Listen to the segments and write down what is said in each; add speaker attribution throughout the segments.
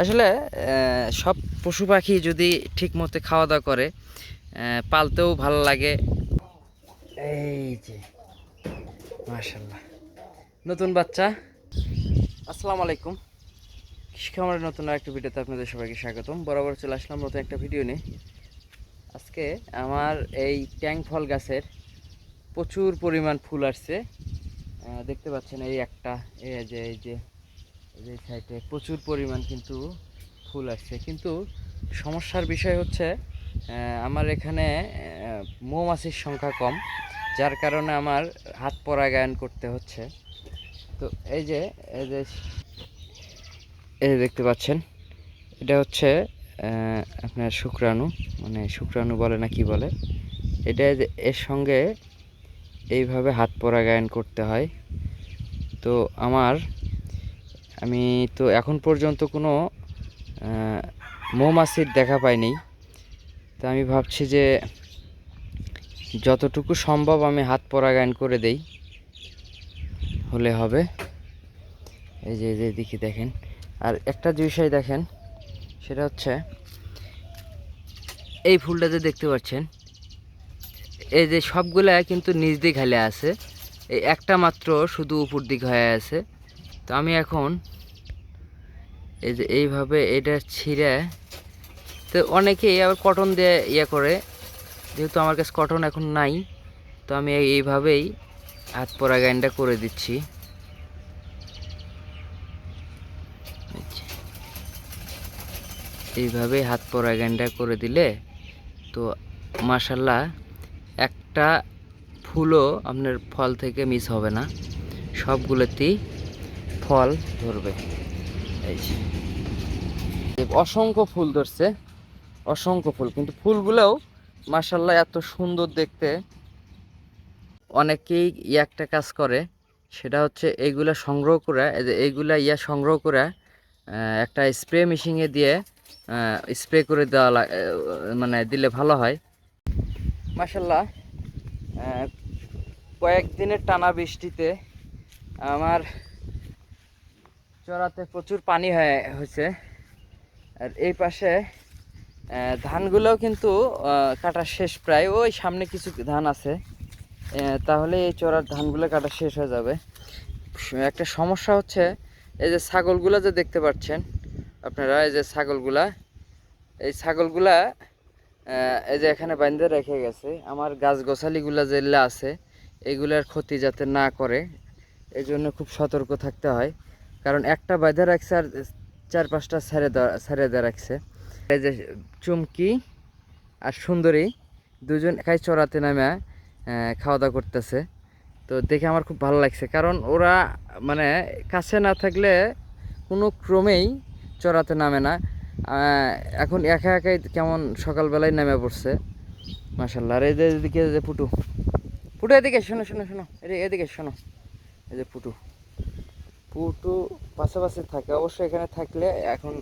Speaker 1: আসলে সব পশু পাখি যদি ঠিক মতো খাওয়া দাওয়া করে পালতেও ভালো লাগে। এই যে মাশাল্লাহ নতুন বাচ্চা? আসসালামু আলাইকুম। কৃষি খামারের নতুন একটা ভিডিওতে আপনাদের সবাইকে স্বাগতম। বরাবর চলে আসলাম নতুন একটা ভিডিও নিয়ে। আজকে আমার এই ট্যাং ফল গাছের প্রচুর পরিমাণ ফুল আসছে। দেখতে পাচ্ছেন এই একটা, এই যে এই যে। এই সাইডে প্রচুর পরিমাণ কিন্তু ফুল আসছে। কিন্তু সমস্যার বিষয় হচ্ছে আমার এখানে মৌমাছির সংখ্যা কম, যার কারণে আমার হাত পরাগায়ন করতে হচ্ছে। তো এই যে এই যে, এই দেখতে পাচ্ছেন, এটা হচ্ছে আপনার শুক্রাণু মানে শুক্রাণু বলে না কি বলে? এটা এর সঙ্গে এইভাবে হাত পরাগায়ন করতে হয়। তো আমার আমি তো এখন পর্যন্ত কোনো মৌমাছির দেখা পাইনি। তো আমি ভাবছি যে যতটুকু সম্ভব আমি হাত পরাগায়ন করে দেই, হলে হবে। এই যে এদিকে দেখেন। আর একটা বিষয় দেখেন, সেটা হচ্ছে, এই ফুলটা যে দেখতে পাচ্ছেন, এই যে সবগুলা কিন্তু নিচ দিক হালে আছে। এই একটা মাত্র শুধু উপর দিক হয়ে আছে। তো আমি এখন এই যে এইভাবে এটা ছিঁড়ে, তো অনেকেই আবার কটন দিয়ে ইয়ে করে, যেহেতু আমার কাছে কটন এখন নাই, তো আমি এই- এইভাবেই হাত পরা গাইনটা করে দিচ্ছি। এইভাবেই হাত পরাগায়নটা করে দিলে তো মাসাল্লাহ একটা ফুলও আপনার ফল থেকে মিস হবে না সবগুলোতেই ফল ধরবে। এই অসংখ্য ফুল ধরছে, অসংখ্য ফুল, কিন্তু ফুলগুলোও মাসাল্লাহ এত সুন্দর দেখতে। অনেকেই একটা কাজ করে, সেটা হচ্ছে এইগুলা সংগ্রহ করে এইগুলা ইয়া সংগ্রহ করে একটা স্প্রে মেশিনে দিয়ে স্প্রে করে দেওয়া মানে দিলে ভালো হয়। মাসাল্লাহ কয়েকদিনের টানা বৃষ্টিতে আমার চড়াতে প্রচুর পানি হয়ে হয়েছে। আর এই পাশে ধানগুলোও কিন্তু কাটা শেষ প্রায়। ওই সামনে কিছু ধান আছে। তাহলে এই চড়ার ধানগুলো কাটা শেষ হয়ে যাবে। একটা সমস্যা হচ্ছে, এই যে ছাগলগুলো যে দেখতে পাচ্ছেন, আপনারা, এই যে ছাগলগুলা, এই ছাগলগুলা এই যে এখানে বাইন্ধে রেখে গেছে। আমার গাছ গোছালিগুলা যেগুলো আছে, এগুলার ক্ষতি যাতে না করে এই জন্য খুব সতর্ক থাকতে হয়। কারণ একটা বাইধে রাখছে আর চার পাঁচটা ছেড়ে দেওয়া ছেড়ে দেওয়া রাখছে। এই যে চুমকি আর সুন্দরী, দুজন একাই চড়াতে নামে খাওয়া দাওয়া করতেছে। তো দেখে আমার খুব ভালো লাগছে। কারণ ওরা মানে কাছে না থাকলে কোনো ক্রমেই চড়াতে নামে না। এখন একা একাই কেমন সকালবেলায় নেমে পড়ছে। মাসাল্লাহ আর যে এদিকে যে পুটু। পুটু এদিকে, শোনো শোনো শোনো। এদিকে শোনো। এই যে পুটু। পুটু পাশাপাশি থাকে। অবশ্যই এখানে থাকলে এখন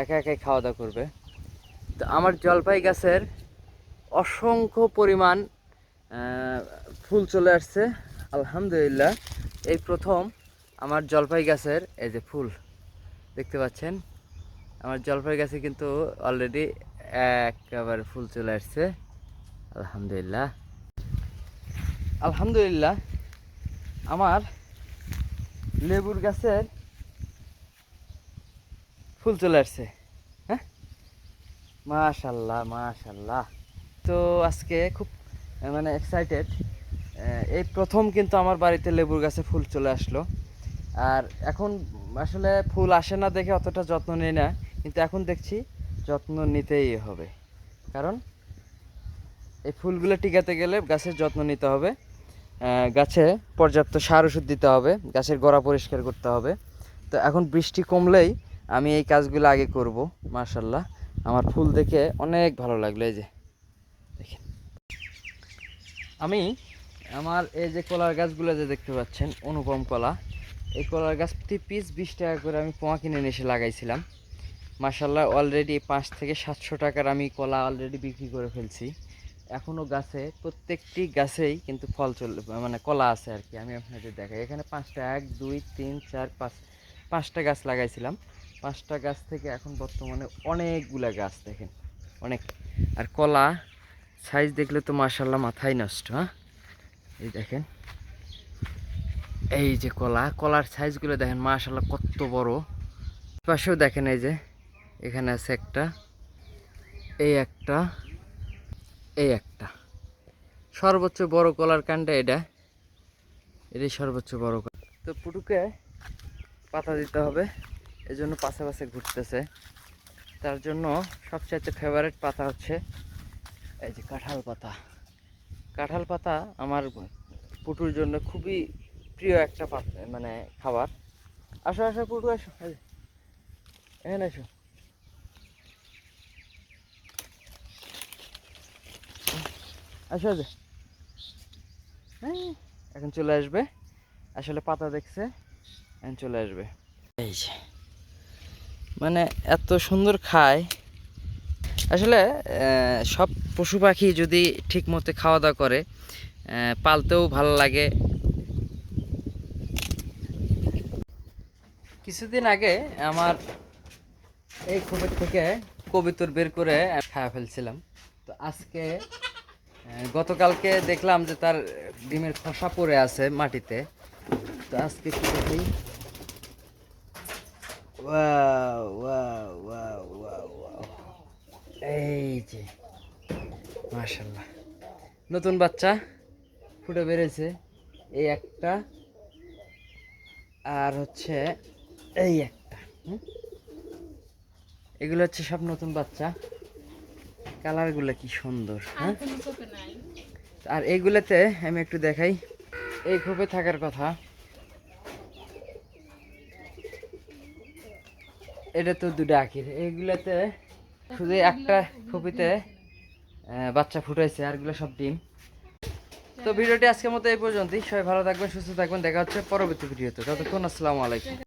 Speaker 1: একা একাই খাওয়া দাওয়া করবে। তো আমার জলপাই গাছের অসংখ্য পরিমাণ ফুল চলে আসছে। আলহামদুলিল্লাহ, এই প্রথম আমার জলপাই গাছের এই যে ফুল, দেখতে পাচ্ছেন? আমার জলপাই গাছে কিন্তু অলরেডি একেবারে ফুল চলে আসছে। আলহামদুলিল্লাহ। আলহামদুলিল্লাহ, আমার লেবুর গাছের ফুল চলে আসছে। হ্যাঁ? মাশাল্লাহ মাশাল্লাহ। তো আজকে খুব মানে এক্সাইটেড এই প্রথম কিন্তু আমার বাড়িতে লেবুর গাছে ফুল চলে আসলো। আর এখন আসলে ফুল আসে না দেখে অতটা যত্ন নিই না, কিন্তু এখন দেখছি যত্ন নিতেই হবে। কারণ এই ফুলগুলো টিকাতে গেলে গাছের যত্ন নিতে হবে। গাছে পর্যাপ্ত সার ওষুধ দিতে হবে, গাছের গোড়া পরিষ্কার করতে হবে। তো এখন বৃষ্টি কমলেই আমি এই কাজগুলো আগে করব মার্শাল্লাহ আমার ফুল দেখে অনেক ভালো লাগল, এই যে। দেখেন। আমি আমার এই যে কলার গাছগুলো যে দেখতে পাচ্ছেন, অনুপম কলা, এই কলার গাছ প্রতি পিস বিশ টাকা করে আমি পোয়া কিনে এসে লাগাইছিলাম। মার্শাল্লাহ অলরেডি পাঁচ থেকে সাতশো টাকার আমি কলা অলরেডি বিক্রি করে ফেলছি। এখনও গাছে, প্রত্যেকটি গাছেই কিন্তু ফল চল মানে কলা আছে আর কি আমি আপনাদের দেখাই। এখানে পাঁচটা, এক, দুই, তিন, চার, পাঁচ, পাঁচটা গাছ লাগাইছিলাম। পাঁচটা গাছ থেকে এখন বর্তমানে অনেকগুলা গাছ দেখেন, অনেক। আর কলা সাইজ দেখলে তো মার্শাল্লাহ মাথায় নষ্ট হ্যাঁ? এই দেখেন, এই যে কলা, কলার সাইজগুলো দেখেন মার্শাল্লাহ কত বড়। পাশেও দেখেন এই যে, এখানে আছে একটা, এই একটা এই একটা। সর্বোচ্চ বড় কলার কাণ্ডে এটা। এটাই সর্বোচ্চ বড় কলা। তো পুটুকে পাতা দিতে হবে এই জন্য পাশে পাশে ঘুরতেছে। তার জন্য সবচাইতে ফেভারিট পাতা হচ্ছে এই যে কাঁঠাল পাতা। কাঁঠাল পাতা আমার পুটুর জন্য খুবই প্রিয় একটা পাতা মানে খাবার। আসো আসো, পুটু, আসো এখানে আসো আসো যে। এখন চলে আসবে। আসলে পাতা দেখছে, এখন চলে আসবে। এই যে মানে এত সুন্দর খায়। আসলে সব পশু পাখি যদি ঠিক মতো খাওয়া দাওয়া করে পালতেও ভালো লাগে। কিছুদিন আগে আমার এই খোপের থেকে কবিতর বের করে খাওয়া ফেলছিলাম। তো আজকে গতকালকে দেখলাম যে তার ডিমের খসা পড়ে আছে মাটিতে। তো আজকে কি দেখি? এই যে মাশাল্লাহ নতুন বাচ্চা ফুটে বেড়েছে। এই একটা, আর হচ্ছে এই একটা এগুলো হচ্ছে সব নতুন বাচ্চা। কালারগুলো কি সুন্দর হ্যাঁ? আর এইগুলোতে আমি একটু দেখাই। এই খোপে থাকার কথা। এটা তো দুটো আখির। এইগুলাতে শুধু একটা খোপিতে বাচ্চা ফুটাইছে আর আরগুলো সব ডিম। তো ভিডিওটি আজকের মতো এই পর্যন্তই। সবাই ভালো থাকবেন সুস্থ থাকবেন। দেখা হচ্ছে পরবর্তী ভিডিওতে। ততক্ষণ আসসালামু আলাইকুম।